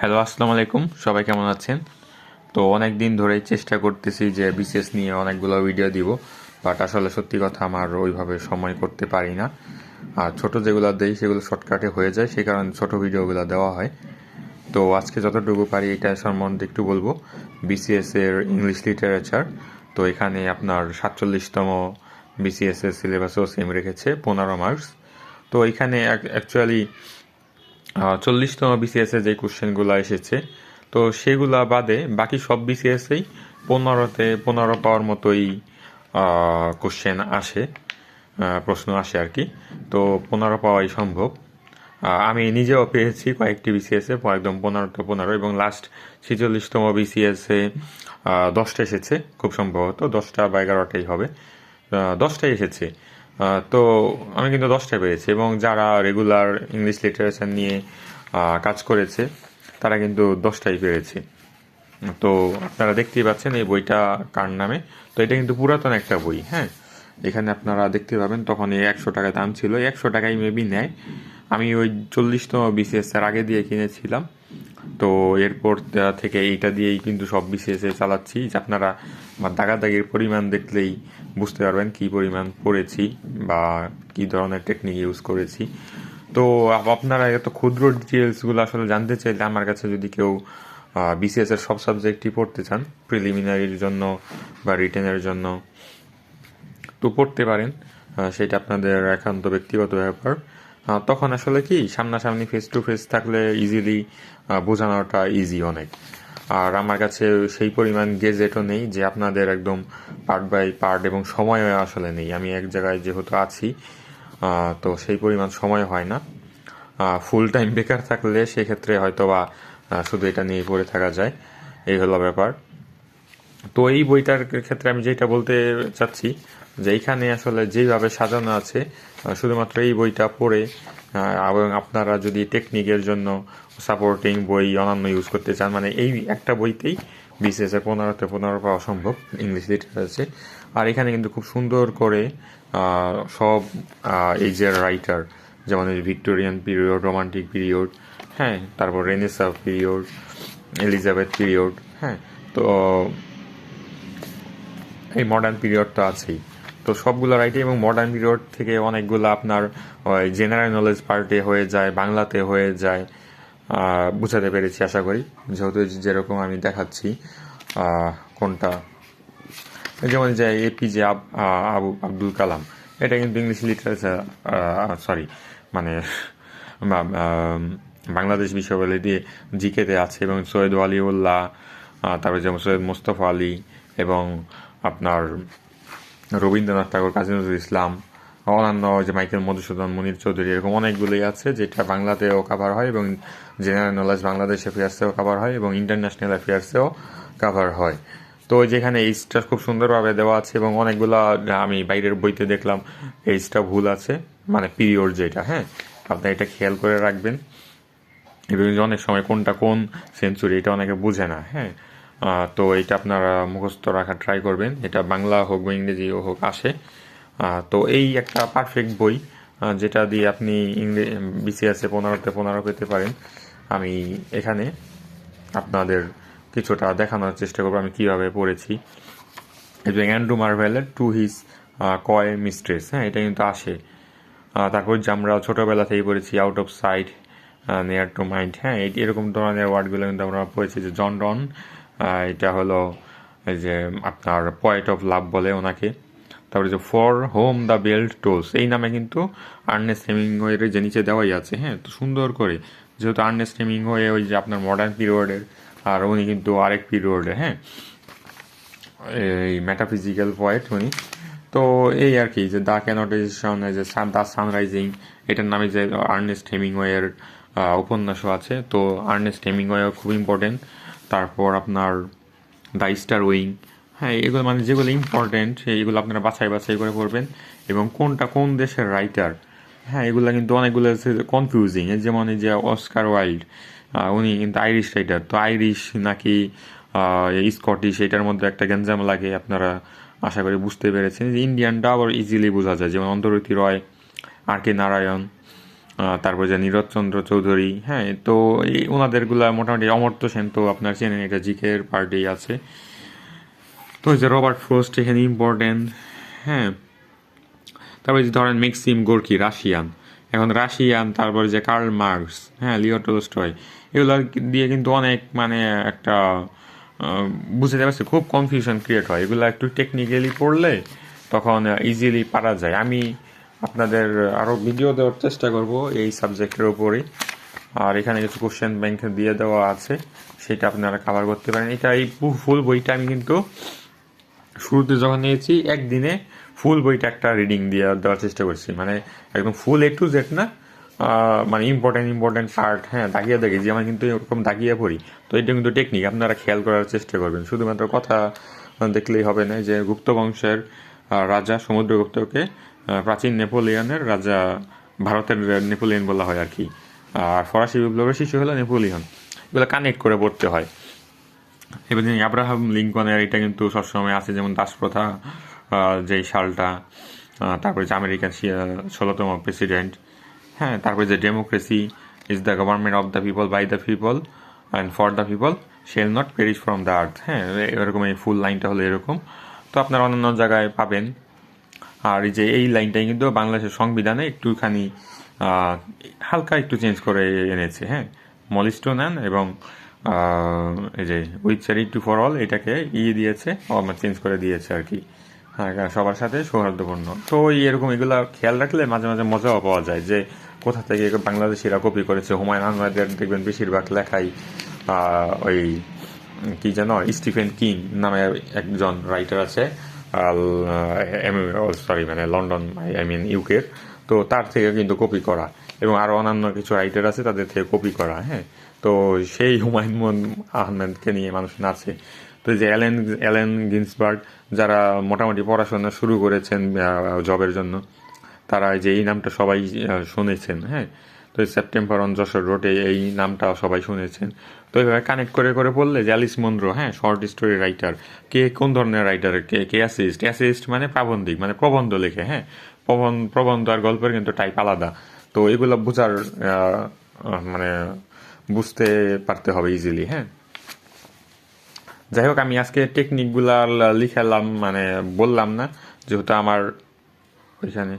Hello, আসসালামু আলাইকুম। সবাই কেমন আছেন? তো অনেক দিন ধরেই চেষ্টা করতেছি যে বিশেষ নিয়ে অনেকগুলো ভিডিও দিব বাট আসলে সত্যি কথা আমার ওইভাবে সময় করতে পারি না। আর ছোট যেগুলো দেই, সেগুলো শর্টকাটে হয়ে যায়, সেই কারণে ছোট ভিডিওগুলো দেওয়া হয়। তো আজকে যতটুকু পারি এটা সম্বন্ধে একটু বলব। বিসিএস এর ইংলিশ লিটারেচার তো এখানে আপনার সাতচল্লিশতম বিসিএস এর সিলেবাসও সেম রেখেছে, পনেরো মার্কস তো এখানে অ্যাকচুয়ালি চল্লিশতম বিসিএসে যে কোশ্চেনগুলো এসেছে, তো সেগুলা বাদে বাকি সব বিসিএসেই পনেরোতে পনেরো পাওয়ার মতোই কোশ্চেন আসে প্রশ্ন আসে আর কি। তো পনেরো পাওয়াই সম্ভব। আমি নিজেও পেয়েছি কয়েকটি বিসিএসে একদম পনেরো তো পনেরো, এবং লাস্ট ছেচল্লিশতম বিসিএসে দশটা এসেছে, খুব সম্ভবত দশটা বা এগারোটাই হবে। দশটাই এসেছে। তো আমি কিন্তু দশটা পেয়েছি এবং যারা রেগুলার ইংলিশ লিটারেচার নিয়ে কাজ করেছে, তারা কিন্তু দশটাই পেরেছে তো আপনারা দেখতেই পাচ্ছেন এই বইটা কার নামে? তো এটা কিন্তু পুরাতন একটা বই হ্যাঁ? এখানে আপনারা দেখতে পাবেন তখন এই একশো টাকা দাম ছিল একশো টাকাই মেবি নেয়। আমি ওই চল্লিশতম বিসিএস এর আগে দিয়ে কিনেছিলাম। তো এরপর থেকে এইটা দিয়েই কিন্তু সব বিসিএস চালাচ্ছি। আপনারা দাগাদাগির পরিমাণ দেখলেই বুঝতে পারবেন কি পরিমাণ পড়েছি বা কি ধরনের টেকনিক ইউজ করেছি। তো আপনারা এত ক্ষুদ্র ডিটেলসগুলো আসলে জানতে চাইলে আমার কাছে যদি কেউ বিসিএস এর সব সাবজেক্টই পড়তে চান প্রিলিমিনারির জন্য বা রিটেনের জন্য, তো পড়তে পারেন সেটা আপনাদের একান্ত ব্যক্তিগত ব্যাপার। তখন আসলে কি, সামনাসামনি ফেস টু ফেস থাকলে ইজিলি বোঝানোটা ইজি অনেক। আর আমার কাছে সেই পরিমাণ গেজেটও নেই যে আপনাদের একদম পার্ট বাই পার্ট এবং সময় আসলে নেই। আমি এক জায়গায় যেহেতু আছি তো সেই পরিমাণ সময় হয় না। ফুল টাইম বেকার থাকলে সেক্ষেত্রে হয়তো বা শুধু এটা নিয়ে পড়ে থাকা যায়। এই হলো ব্যাপার। তো এই বইটার ক্ষেত্রে আমি যেটা বলতে চাচ্ছি যে এইখানে আসলে যেভাবে সাজানো আছে শুধুমাত্র এই বইটা পড়ে এবং আপনারা যদি টেকনিকের জন্য সাপোর্টিং বই অন্যান্য ইউজ করতে চান মানে এই একটা বইতেই বিশেষ পনেরোতে পনেরো পাওয়া সম্ভব ইংলিশ লিটারেচারে আর এখানে কিন্তু খুব সুন্দর করে সব এইজের রাইটার যেমন ভিক্টোরিয়ান পিরিয়ড রোমান্টিক পিরিয়ড হ্যাঁ তারপর রেনেসা পিরিয়ড এলিজাবেথ পিরিয়ড হ্যাঁ তো এই মডার্ন পিরিয়ড তো আছেই। তো সবগুলো রাইটে এবং মডার্ন পিরিয়ড থেকে অনেকগুলো আপনার ওই জেনারেল নলেজ পার্টে হয়ে যায় বাংলাতে হয়ে যায় বুঝাতে পেরেছি আশা করি। যেহেতু যেরকম আমি দেখাচ্ছি কোনটা? যেমন যে এপিজে আবু আব্দুল কালাম এটা কিন্তু ইংলিশ লিটারেচার সরি মানে বাংলাদেশ বিশ্ববিদ্যালয় দিয়ে জিকেতে আছে এবং সৈয়দ ওয়ালিউল্লাহ আহ, তারপরে যেমন সৈয়দ মোস্তফা আলী এবং আপনার রবীন্দ্রনাথ ঠাকুর কাজী নজরুল ইসলাম অন্যান্য যে মাইকেল মধুসূদন, মনির চৌধুরী, এরকম অনেকগুলোই আছে যেটা বাংলাতেও কাভার হয় এবং জেনারেল নলেজ বাংলাদেশ অ্যাফেয়ার্সেও কাভার হয় এবং ইন্টারন্যাশনাল অ্যাফেয়ার্সেও কাভার হয়। তো যেখানে এইচটা খুব সুন্দরভাবে দেওয়া আছে এবং অনেকগুলা, আমি বাইরের বইতে দেখলাম এইচটা ভুল আছে মানে পিরিয়ড যেটা হ্যাঁ? আপনি এটা খেয়াল করে রাখবেন। এবং অনেক সময় কোনটা কোন সেঞ্চুরি এটা অনেকে বুঝে না হ্যাঁ? তো এটা আপনারা মুখস্থ রাখার ট্রাই করবেন। এটা বাংলা হোক বা ইংরেজিও হোক আসে। তো এই একটা পারফেক্ট বই যেটা দিয়ে আপনি ইংরে বিসিএসে পনেরোতে পনেরো পেতে পারেন। আমি এখানে আপনাদের কিছুটা দেখানোর চেষ্টা করব আমি কীভাবে পড়েছি। এবং অ্যান্ড্রু মার্ভেলের টু হিজ কয় মিস্ট্রেস হ্যাঁ এটা কিন্তু আসে। তারপর যে আমরা ছোটোবেলা থেকেই পড়েছি out of sight near to mind হ্যাঁ এরকম ধরনের ওয়ার্ডগুলো কিন্তু আমরা পড়েছি যে জন আহ, এটা হলো এই যে আপনার পয়েন্ট অফ লাভ বলে ওনাকে। তারপরে যে for whom the bell tolls এই নামে কিন্তু আর্নেস্ট হেমিংওয়ের যে নিচে দেওয়াই আছে হ্যাঁ তো সুন্দর করে। যেহেতু আর্নেস্ট হেমিংওয়ে ওই যে আপনার মডার্ন পিরিয়ডের আর উনি কিন্তু আরেক পিরিয়ডের হ্যাঁ এই মেটাফিজিক্যাল পয়েন্ট উনি। তো এই আর কি, যে দ্য ক্যানোটেশন যে দ্য সানরাইজিং এটার নামে যে আর্নেস্ট হেমিংওয়ের উপন্যাসও আছে। তো আর্নেস্ট হেমিংওয়েও খুব ইম্পর্টেন্ট তারপর আপনার দ্য স্টার উইং হ্যাঁ এগুলো মানে যেগুলো ইম্পর্টেন্ট এইগুলো আপনারা বাছাই বাছাই করে পড়বেন। এবং কোনটা কোন দেশের রাইটার হ্যাঁ এগুলো কিন্তু অনেকগুলো কনফিউজিং যেমন এই যে অস্কার ওয়াইল্ড উনি কিন্তু আইরিশ রাইটার তো আইরিশ নাকি স্কটিশ এটার মধ্যে একটা গ্যাঞ্জাম লাগে, আপনারা আশা করি বুঝতে পেরেছেন। যে ইন্ডিয়ানটা আবার ইজিলি বোঝা যায়। যেমন অন্তর্বর্তী রয়, আর কে নারায়ণ তারপর যে নীরজচন্দ্র চৌধুরী হ্যাঁ তো এই ওনাদেরগুলা মোটামুটি অমর্ত্য সেন তো আপনার চেনেন, এটা জিকের পার্টি আছে। তো যে রবার্ট ফ্রোস্ট, এখানে ইম্পর্টেন্ট হ্যাঁ। তারপরে যে ধরেন মেক্সিম গোর্কি, রাশিয়ান। এখন রাশিয়ান, তারপরে যে কার্ল মার্কস হ্যাঁ লিও টোলস্টয়। এগুলো দিয়ে কিন্তু অনেক মানে একটা বুঝতে পারছি খুব কনফিউশন ক্রিয়েট হয়। এগুলো একটু টেকনিক্যালি পড়লে তখন ইজিলি পারা যায়। আমি আপনাদের আরও ভিডিও দেওয়ার চেষ্টা করব এই সাবজেক্টের উপরে আর এখানে কিছু কোশ্চেন ব্যাংকে দিয়ে দেওয়া আছে, সেটা আপনারা কাভার করতে পারেন। এটা এই ফুল বইটা আমি কিন্তু শুরুতে যখন নিয়েছি, একদিনে ফুল বইটা একটা রিডিং দিয়ে দেওয়ার চেষ্টা করছি। মানে একদম ফুল এ টু জেড না মানে ইম্পর্টেন্ট ইম্পর্টেন্ট পার্ট হ্যাঁ দাগিয়ে দাগিয়ে। যে আমি কিন্তু এরকম দাগিয়ে পড়ি, তো এটা কিন্তু টেকনিক আপনারা খেয়াল করার চেষ্টা করবেন। শুধুমাত্র কথা দেখলেই হবে না যে গুপ্ত বংশের রাজা সমুদ্রগুপ্তকে প্রাচীন নেপোলিয়নের রাজা ভারতের নেপোলিয়ন বলা হয় আর কি। আর ফরাসি বিপ্লবের শিশু হলো নেপোলিয়ন। এগুলো কানেক্ট করে পড়তে হয়। এবার যিনি আব্রাহাম লিঙ্কনের এটা কিন্তু সবসময় আছে, যেমন দাসপ্রথা যেই সালটা তারপরে যে আমেরিকার ষোলোতম প্রেসিডেন্ট হ্যাঁ তারপরে যে democracy is the government of the people by the people and for the people shall not perish from the earth হ্যাঁ এরকম এই ফুল লাইনটা হলো এরকম। তো আপনারা অন্যান্য জায়গায় পাবেন। আর এই যে এই লাইনটাই কিন্তু বাংলাদেশের সংবিধানে একটুখানি হালকা একটু চেঞ্জ করে এনেছে হ্যাঁ? মলিস্টো নেন এবং এই যে উইথ চ্যারিটি ফর অল এটাকে ই দিয়েছে চেঞ্জ করে দিয়েছে আর কি। সবার সাথে সৌহার্দ্যপূর্ণ। তো এরকম এগুলো খেয়াল রাখলে মাঝে মাঝে মজাও পাওয়া যায় যে কোথা থেকে বাংলাদেশিরা কপি করেছে। হুমায়ুন আহমেদের দেখবেন বেশিরভাগ লেখাই ওই, কি যেন, স্টিফেন কিং নামে একজন রাইটার আছে। সরি মানে লন্ডন, আই মিন ইউকের তো তার থেকে কিন্তু কপি করা। এবং আরও অন্যান্য কিছু রাইটার আছে তাদের থেকে কপি করা হ্যাঁ। তো সেই হুমায়ুন আহমেদকে নিয়ে মানুষ নাচে। তো যে অ্যালেন অ্যালেন গিন্সবার্গ, যারা মোটামুটি পড়াশোনা শুরু করেছেন জবের জন্য, তারা যে এই নামটা সবাই শুনেছেন হ্যাঁ। তো সেপ্টেম্বর অন যশোর রোডে এই নামটা সবাই শুনেছেন। তো এইভাবে কানেক্ট করে করে বললে যে অ্যালিস মন্দ্রো হ্যাঁ শর্ট স্টোরি রাইটার কে কোন ধরনের রাইটার কে কে অ্যাসিস্ট অ্যাসিস্ট মানে প্রাবন্ধিক মানে প্রবন্ধ লেখে হ্যাঁ? প্রবন্ধ প্রবন্ধ আর গল্পের কিন্তু টাইপ আলাদা। তো এগুলো বোঝার মানে বুঝতে পারতে হবে ইজিলি হ্যাঁ? যাই হোক, আমি আজকে টেকনিকগুলা লিখালাম মানে বললাম না, যেহেতু আমার ওইখানে